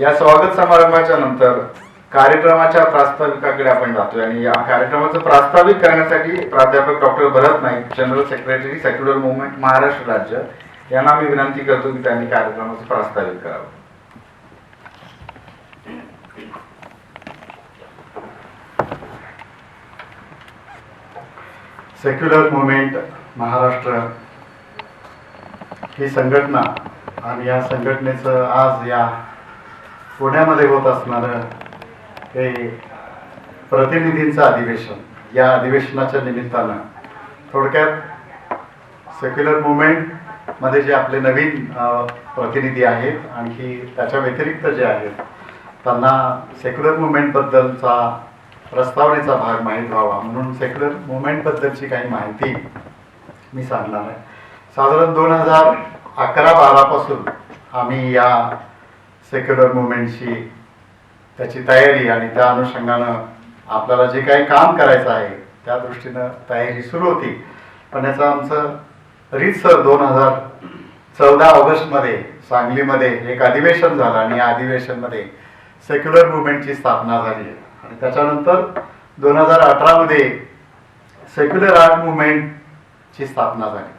या स्वागत समारंभाच्या नंतर कार्यक्रमाच्या प्रास्ताविकाकडे आपण जातोय आणि या कार्यक्रमाचं प्रास्ताविक करण्यासाठी प्राध्यापक doctor Bharat Naik general secretary secular movement Maharashtra राज्य यांना मी विनंती करतो की त्यांनी कार्यक्रमाचं प्रास्ताविक करावं. सेक्युलर मुवमेंट महाराष्ट्र ही संघटना आणि या संघटनेचं आज या पुण्यामध्ये होत असणारं हे प्रतिनिधींचं अधिवेशन या अधिवेशनाच्या निमित्तानं थोडक्यात सेक्युलर मुवमेंटमध्ये जे आपले नवीन प्रतिनिधी आहेत आणखी त्याच्या व्यतिरिक्त जे आहेत त्यांना सेक्युलर मुवमेंटबद्दलचा प्रस्तावनेचा भाग माहीत व्हावा. म्हणून सेक्युलर मुवमेंटबद्दलची काही माहिती मी सांगणार आहे. साधारण दोन हजार अकरा बारापासून आम्ही या सेक्युलर मुवमेंटची त्याची तयारी आणि त्या अनुषंगानं आपल्याला जे काही काम करायचं आहे त्या दृष्टीनं तयारी सुरू होती. पण याचं आमचं रीतसर दोन हजार चौदा ऑगस्टमध्ये सांगलीमध्ये एक अधिवेशन झालं आणि या अधिवेशनमध्ये सेक्युलर मुवमेंटची स्थापना झाली. आणि त्याच्यानंतर दोन हजार अठरामध्ये सेक्युलर आर्ट मुवमेंटची स्थापना झाली.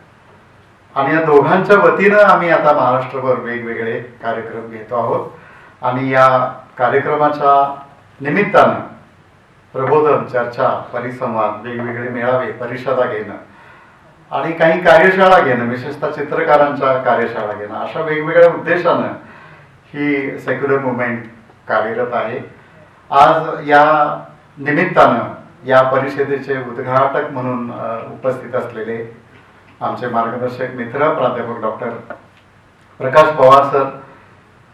आणि या दोघांच्या वतीनं आम्ही आता महाराष्ट्रभर वेगवेगळे कार्यक्रम घेतो आहोत. आणि या कार्यक्रमाच्या निमित्तानं प्रबोधन चर्चा परिसंवाद वेगवेगळे मेळावे परिषदा घेणं आणि काही कार्यशाळा घेणं विशेषतः चित्रकारांच्या कार्यशाळा घेणं अशा वेगवेगळ्या उद्देशानं ही सेक्युलर मुवमेंट कार्यरत आहे. आज या निमित्तानं या परिषदेचे उद्घाटक म्हणून उपस्थित असलेले आमचे मार्गदर्शक मित्र प्राध्यापक डॉक्टर प्रकाश पवार सर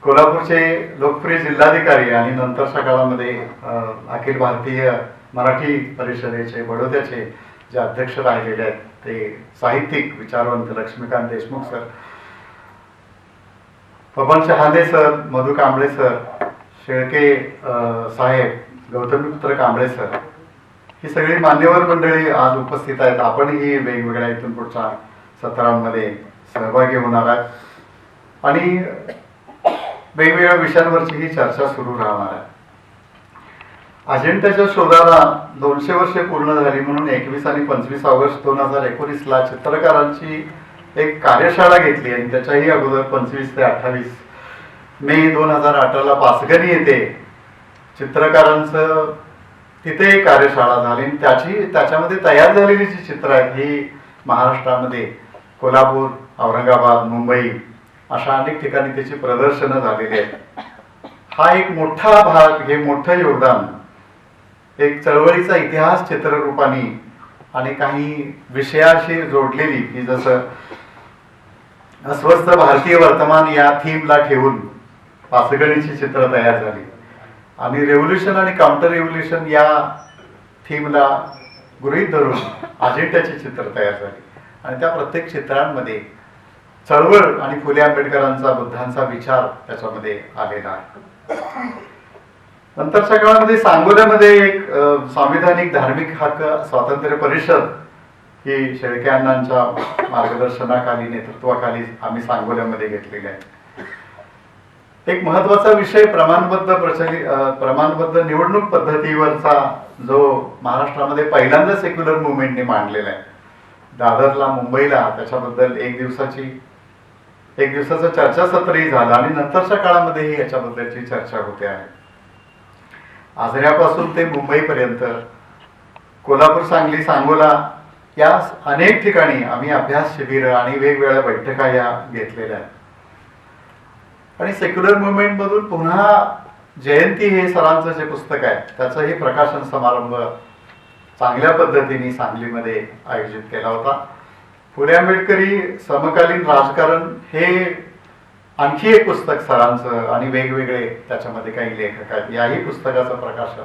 कोल्हापूरचे लोकप्रिय जिल्हाधिकारी आणि नंतरच्या काळामध्ये अखिल भारतीय मराठी परिषदेचे बडोद्याचे जे अध्यक्ष राहिलेले आहेत ते साहित्यिक विचारवंत Laxmikant Deshmukh sir Pavan Shahade sir Madhu Kamble sir Shelke अ, साहेब गौतमीपुत्र कांबळे सर ही सगळी मान्यवर मंडळी आज उपस्थित आहेत. आपणही वेगवेगळ्या इथून पुढच्या सत्रांमध्ये सहभागी होणार आहात. आणि वेगवेगळ्या विषयांवरची ही चर्चा सुरू राहणार आहे. अजिंठ्याच्या शोधाला दोनशे वर्षे पूर्ण झाली म्हणून एकवीस आणि पंचवीस ऑगस्ट दोन हजार एकोणीसला चित्रकारांची एक कार्यशाळा घेतली आणि त्याच्याही अगोदर पंचवीस ते अठ्ठावीस मे दोन हजार अठराला पासगणी येथे चित्रकारांचं तिथे कार्यशाळा झाली आणि त्याची त्याच्यामध्ये तयार झालेली जी चित्र आहेत ही महाराष्ट्रामध्ये कोल्हापूर औरंगाबाद मुंबई अशा अनेक ठिकाणी त्याची प्रदर्शनं झालेली आहेत. हा एक मोठा भाग हे मोठं योगदान एक चळवळीचा इतिहास चित्ररूपाने आणि काही विषयाशी जोडलेली की जसं अस्वस्थ भारतीय वर्तमान या थीमला ठेवून पासगणीची चित्र तयार झाली. आणि रेव्होल्युशन आणि काउंटर रेव्होल्युशन या थीमला गृहीत धरून अजेंड्याची चित्र तयार झाली. आणि त्या प्रत्येक क्षेत्रांमध्ये चळवळ आणि फुले आंबेडकरांचा बुद्धांचा विचार त्याच्यामध्ये आलेला आहे. नंतरच्या काळामध्ये सांगोल्यामध्ये एक संविधानिक धार्मिक हक्क स्वातंत्र्य परिषद ही शेळके अण्णांच्या मार्गदर्शनाखाली नेतृत्वाखाली आम्ही सांगोल्यामध्ये घेतलेली आहे. एक महत्त्वाचा विषय प्रमाणबद्ध प्रचलित प्रमाणबद्ध निवडणूक पद्धतीवरचा जो महाराष्ट्रामध्ये पहिल्यांदा सेक्युलर मुवमेंटने मांडलेला आहे. दादरला मुंबईला त्याच्याबद्दल एक दिवसाची एक दिवसाचं चर्चासत्रही झालं आणि नंतरच्या काळामध्येही याच्याबद्दलची चर्चा होते आहे. आजऱ्यापासून ते मुंबईपर्यंत कोल्हापूर सांगली सांगोला या अनेक ठिकाणी आम्ही अभ्यास शिबिरं आणि वेगवेगळ्या बैठका या घेतलेल्या आहेत. आणि सेक्युलर मुवमेंट मधून पुन्हा जयंती हे सरांचं जे पुस्तक आहे त्याचंही प्रकाशन समारंभ चांगल्या पद्धतीने सांगलीमध्ये आयोजित केला होता. फुले आंबेडकरी समकालीन राजकारण हे आणखी एक पुस्तक सरांचं आणि वेगवेगळे त्याच्यामध्ये काही लेखक आहेत. याही पुस्तकाचं प्रकाशन.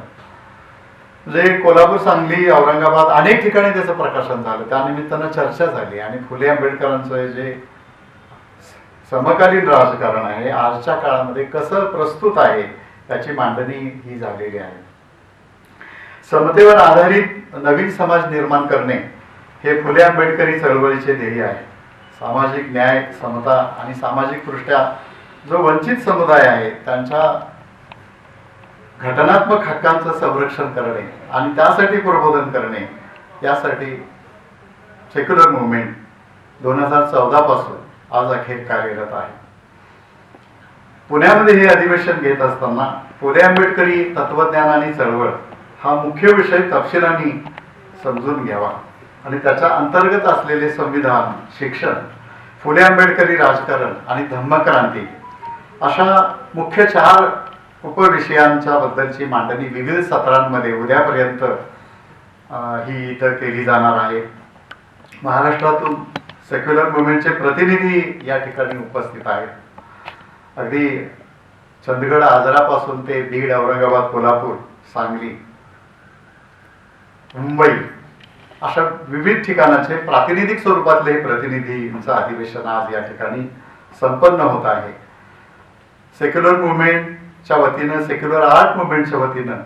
जे कोल्हापूर सांगली औरंगाबाद अनेक ठिकाणी त्याचं प्रकाशन झालं. त्यानिमित्तानं चर्चा झाली आणि फुले आंबेडकरांचं हे जे समकालीन राजकारण आहे आजच्या काळामध्ये कसं प्रस्तुत आहे त्याची मांडणी ही झालेली आहे. समतेवर आधारित नवीन समाज निर्माण करणे हे फुले आंबेडकरी चळवळीचे ध्येय आहे. सामाजिक न्याय समता आणि सामाजिक दृष्ट्या जो वंचित समुदाय आहे त्यांच्या घटनात्मक हक्कांचं संरक्षण करणे आणि त्यासाठी प्रबोधन करणे यासाठी सेक्युलर मुवमेंट दोन हजार चौदा पासून आज अखेर कार्यरत आहे. पुण्यामध्ये हे अधिवेशन घेत असताना फुले आंबेडकरी तत्वज्ञान आणि चळवळ हा मुख्य विषय तपशिलाने समजून घ्यावा. आणि त्याच्या अंतर्गत असलेले संविधान शिक्षण फुले आंबेडकरी राजकारण आणि धम्मक्रांती अशा मुख्य चार उपविषयांच्या बद्दलची मांडणी विविध सत्रांमध्ये उद्यापर्यंत ही इथं केली जाणार आहे. महाराष्ट्रातून सेक्युलर मुवमेंटचे प्रतिनिधी या ठिकाणी उपस्थित आहेत. अगदी चंदगड आजरापासून ते बीड औरंगाबाद कोल्हापूर सांगली मुंबई. अशा विविध ठिकाणाचे प्रातिनिधिक स्वरूपातले हे प्रतिनिधींचं अधिवेशन आज या ठिकाणी संपन्न होत आहे. सेक्युलर मुवमेंटच्या वतीनं सेक्युलर आर्ट मुवमेंटच्या वतीनं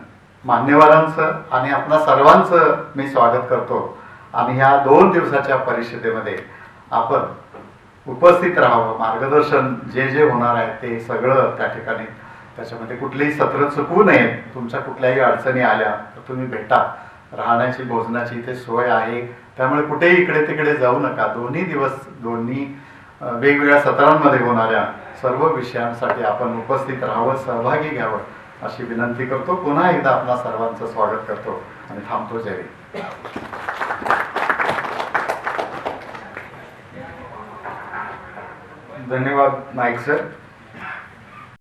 मान्यवरांचं आणि आपणा सर्वांचं मी स्वागत करतो. आणि ह्या दोन दिवसाच्या परिषदेमध्ये आपण उपस्थित राहावं. मार्गदर्शन जे जे होणार आहे ते सगळं त्या ठिकाणी. त्याच्यामध्ये कुठलेही सत्र चुकवू नयेत तुमच्या कुठल्याही अडचणी आल्या तर तुम्ही भेटा. राहण्याची भोजनाची इथे सोय आहे. त्यामुळे कुठेही इकडे तिकडे जाऊ नका. दोन्ही दिवस दोन्ही वेगवेगळ्या सत्रांमध्ये होणाऱ्या सर्व विषयांसाठी आपण उपस्थित राहावं सहभागी घ्यावं अशी विनंती करतो. पुन्हा एकदा आपणा सर्वांचं स्वागत करतो आणि थांबतो. जय धन्यवाद नाईक सर.